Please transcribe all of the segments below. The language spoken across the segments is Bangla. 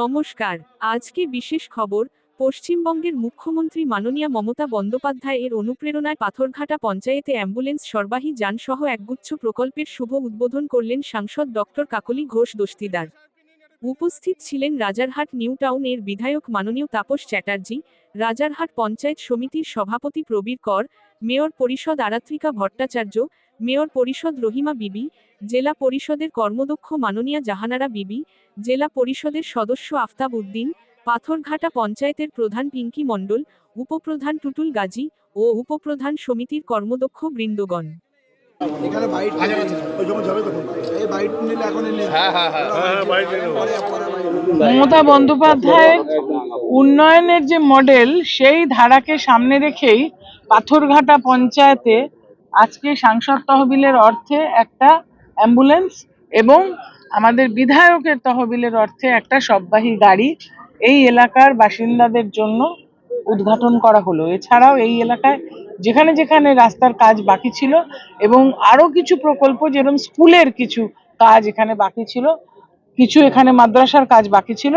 নমস্কার। আজকে বিশেষ খবর? পশ্চিমবঙ্গের মুখ্যমন্ত্রী মাননীয়া মমতা বন্দ্যোপাধ্যায় এর অনুপ্রেরণায় পাথরঘাটা পঞ্চায়েতে অ্যাম্বুলেন্স সরবাহী যানসহ একগুচ্ছ প্রকল্পের শুভ উদ্বোধন করলেন সাংসদ ডক্টর কাকলি ঘোষ দস্তিদার। উপস্থিত ছিলেন রাজারহাট নিউ টাউন এর বিধায়ক মাননীয় তাপস চ্যাটার্জি, রাজারহাট পঞ্চায়েত সমিতির সভাপতি প্রবীর কর, মেয়র পরিষদ আরাত্রিকা ভট্টাচার্য মেয়র পরিষদ রহিমা বিবি জেলা পরিষদের কর্মদক্ষ মাননীয়া জাহানারা বিবি জেলা পরিষদের সদস্য আফতাব উদ্দিন পাথরঘাটা পঞ্চায়েতের প্রধান পিঙ্কি মণ্ডল উপপ্রধান টুটুল গাজী ও উপপ্রধান সমিতির কর্মদক্ষ বৃন্দগণ। এখানে বাইট এই বাইট নিলে এখন হ্যাঁ হ্যাঁ হ্যাঁ। বাইট মমতা বন্দ্যোপাধ্যায়ের উন্নয়নের যে মডেল সেই ধারাকে সামনে রেখেই পাথরঘাটা পঞ্চায়েতে আজকে সাংসদ তহবিলের অর্থে একটা অ্যাম্বুলেন্স এবং আমাদের বিধায়কের তহবিলের অর্থে একটা সববাহী গাড়ি এই এলাকার বাসিন্দাদের জন্য উদ্ঘাটন করা হলো। এছাড়াও এই এলাকায় যেখানে যেখানে রাস্তার কাজ বাকি ছিল এবং আরও কিছু প্রকল্প যেরকম স্কুলের কিছু কাজ এখানে বাকি ছিল কিছু এখানে মাদ্রাসার কাজ বাকি ছিল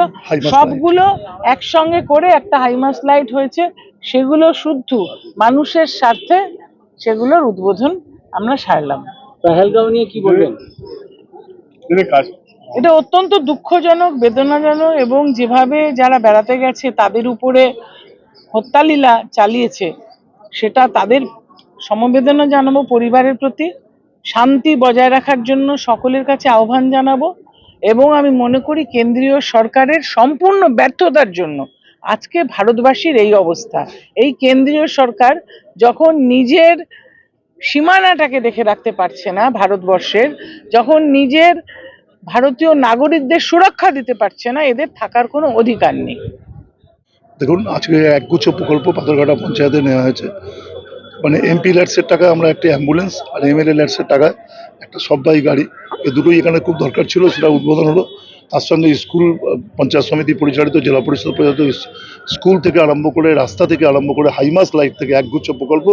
সবগুলো একসঙ্গে করে একটা হাইমাস লাইট হয়েছে। সেগুলো শুদ্ধ মানুষের স্বার্থে সেগুলোর উদ্বোধন আমরা সারলাম। পেহেলগাঁও নিয়ে কি বলবেন? এটা অত্যন্ত দুঃখজনক বেদনাজনক এবং যেভাবে যারা বেড়াতে গেছে তাদের উপরে হত্যালীলা চালিয়েছে সেটা তাদের সমবেদনা জানাব পরিবারের প্রতি শান্তি বজায় রাখার জন্য সকলের কাছে আহ্বান জানাব এবং আমি মনে করি কেন্দ্রীয় সরকারের সম্পূর্ণ ব্যর্থতার জন্য আজকে ভারতবাসীর এই অবস্থা। এই কেন্দ্রীয় সরকার যখন নিজের সীমানাটাকে দেখে রাখতে পারছে না ভারতবর্ষের, যখন নিজের ভারতীয় নাগরিকদের সুরক্ষা দিতে পারছে না, এদের থাকার কোনো অধিকার নেই। দেখুন, আজকে একগুচ্ছ প্রকল্প পাথরঘাটা পঞ্চায়েতে নেওয়া হয়েছে। মানে এমপি ল্যাটসের টাকা আমরা একটা অ্যাম্বুলেন্স আর এমএলএ ল্যাটসের টাকায় একটা সববাই গাড়ি এই দুটোই এখানে খুব দরকার ছিল, সেটা উদ্বোধন হলো। তার সঙ্গে স্কুল, পঞ্চায়েত সমিতি পরিচালিত, জেলা পরিষদ পরিচালিত স্কুল থেকে আরম্ভ করে, রাস্তা থেকে আরম্ভ করে হাইমাস লাইট থেকে একগুচ্ছ প্রকল্প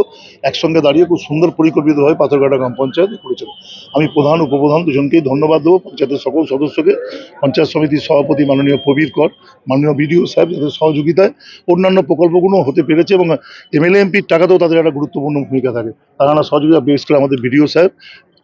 একসঙ্গে দাঁড়িয়ে খুব সুন্দর পরিকল্পিতভাবে পাথরঘাটা গ্রাম পঞ্চায়েত করেছেন আমি প্রধান, উপপ্রধান দুজনকেই ধন্যবাদ দেবো, পঞ্চায়েতের সকল সদস্যকে, পঞ্চায়েত সমিতির সভাপতি মাননীয় প্রবীর কর, মাননীয় বিডিও সাহেব যাদের সহযোগিতায় অন্যান্য প্রকল্পগুলো হতে পেরেছে এবং এমএলএ, এমপির টাকাতেও তাদের একটা গুরুত্বপূর্ণ ভূমিকা থাকে। তারা সহযোগিতা বিশেষ করে আমাদের বিডিও সাহেব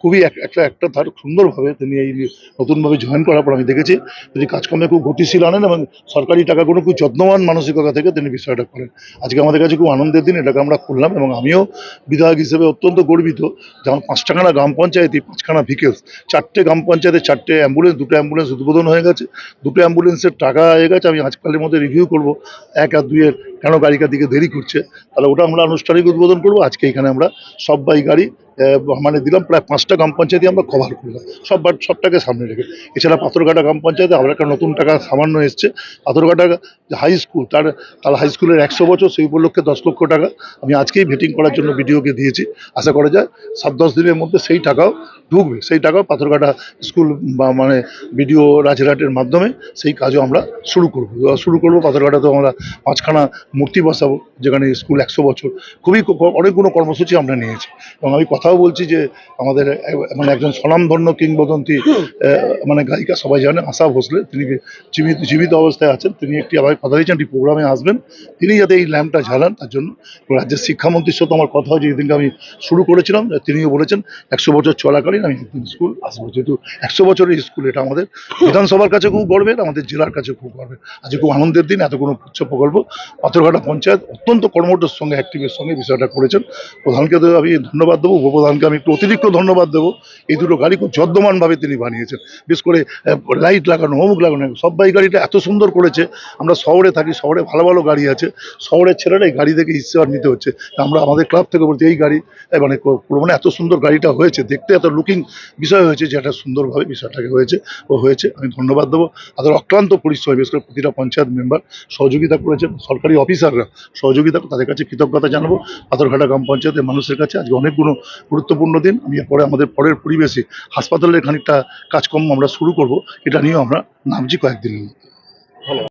খুবই এক- একটা একটা তার সুন্দরভাবে তিনি এই নতুনভাবে জয়েন করার পর আমি দেখেছি। তিনি কাজকর্মে খুব গতিশীল আনেন এবং সরকারি টাকাগুলো খুব যত্নবান মানসিকতা থেকে তিনি বিষয়টা করেন। আজকে আমাদের কাছে খুব আনন্দের দিন এটাকে আমরা খুললাম এবং আমিও বিধায়ক হিসেবে অত্যন্ত গর্বিত যেমন পাঁচটাখানা গ্রাম পঞ্চায়েতই পাঁচখানা ভিকেলস চারটে গ্রাম পঞ্চায়েতে চারটে অ্যাম্বুলেন্স দুটো অ্যাম্বুলেন্স উদ্বোধন হয়ে গেছে। দুটো অ্যাম্বুলেন্সের টাকা হয়ে গেছে আমি আজকালের মধ্যে রিভিউ করব। এক আর দুইয়ের কেন গাড়িটার দিকে দেরি করছে? তাহলে ওটা আমরা আনুষ্ঠানিক উদ্বোধন করব। আজকে এখানে আমরা সবাই গাড়ি আহ, মানে দিলাম প্রায় পাঁচটা গ্রাম পঞ্চায়েতই আমরা কভার করলাম। সব সবটাকে সামনে রেখে। এছাড়া পাথরঘাটা গ্রাম পঞ্চায়েতে আবার একটা নতুন টাকা সামান্য এসছে। পাথরঘাটা হাই স্কুল তার তার হাই স্কুলের একশো বছর, সেই উপলক্ষে দশ লক্ষ টাকা আমি আজকেই ভেটিং করার জন্য বিডিওকে দিয়েছি। আশা করা যায় সাত, দশ দিনের মধ্যে সেই টাকাও ঢুকবে সেই টাকাও পাথরঘাটা স্কুল বা মানে বিডিও রাজরাটের মাধ্যমে সেই কাজও আমরা শুরু করব। শুরু করব পাথরঘাটাতেও আমরা পাঁচখানা মূর্তি বসাবো, যেখানে স্কুল একশো বছর। খুবই অনেকগুলো কর্মসূচি আমরা নিয়েছি। এবং আমি কথাও বলছি যে আমাদের মানে একজন স্বনামধন্য কিংবদন্তি মানে গায়িকা সবাই জানে আশা ভোসলে তিনি জীবিত জীবিত অবস্থায় আছেন তিনি একটি আবার কথা দিয়েছেন একটি প্রোগ্রামে আসবেন। তিনি যাতে এই ল্যাম্পটা ঝালান তার জন্য রাজ্যের শিক্ষামন্ত্রীর সাথে আমার কথা হয়েছে যেদিনকে আমি শুরু করেছিলাম তিনিও বলেছেন একশো বছর চলাকালীন আমি একদিন স্কুল আসব যেহেতু একশো বছরের স্কুল এটা আমাদের। বিধানসভার কাছে খুব গর্বের আমাদের জেলার কাছে খুব গর্বের। আজকে খুব আনন্দের দিন এত কোনো উচ্চ প্রকল্প। পাথরঘাটা পঞ্চায়েত অত্যন্ত কর্মঠের সঙ্গে অ্যাক্টিভের সঙ্গে বিষয়টা করেছেন। প্রধানকে তো আমি ধন্যবাদ দেবো উপপ্রধানকে আমি অতিরিক্ত ধন্যবাদ দেবো। এই দুটো গাড়ি খুব যদ্যমানভাবে তিনি বানিয়েছেন। বিশেষ করে লাইট লাগানো, অমুক লাগানো সবাই গাড়িটা এত সুন্দর করেছে। আমরা শহরে থাকি, শহরে ভালো ভালো গাড়ি আছে। শহরের ছেলেরা এই গাড়ি দেখে ইস্তেহার নিতে হচ্ছে। আমরা আমাদের ক্লাব থেকে বলছি, এই গাড়ি মানে মানে এত সুন্দর গাড়িটা হয়েছে। দেখতে এত লুকিং বিষয় হয়েছে যে একটা সুন্দরভাবে বিষয়টাকে হয়েছে, ও হয়েছে। আমি ধন্যবাদ দেবো। তাদের অক্লান্ত পরিশ্রম, বিশেষ করে প্রতিটা পঞ্চায়েত মেম্বার সহযোগিতা করেছেন। সরকারি অফিসাররা সহযোগিতা, তাদের কাছে কৃতজ্ঞতা জানাব। পাথরঘাটা গ্রাম পঞ্চায়েতের মানুষের কাছে আজকে অনেকগুলো গুরুত্বপূর্ণ দিন। আমি পরে আমাদের পরের পরিবেশে হাসপাতালের খানিকটা কাজকর্ম আমরা শুরু করব। এটা নিয়েও আমরা নামছি কয়েকদিনের মধ্যে।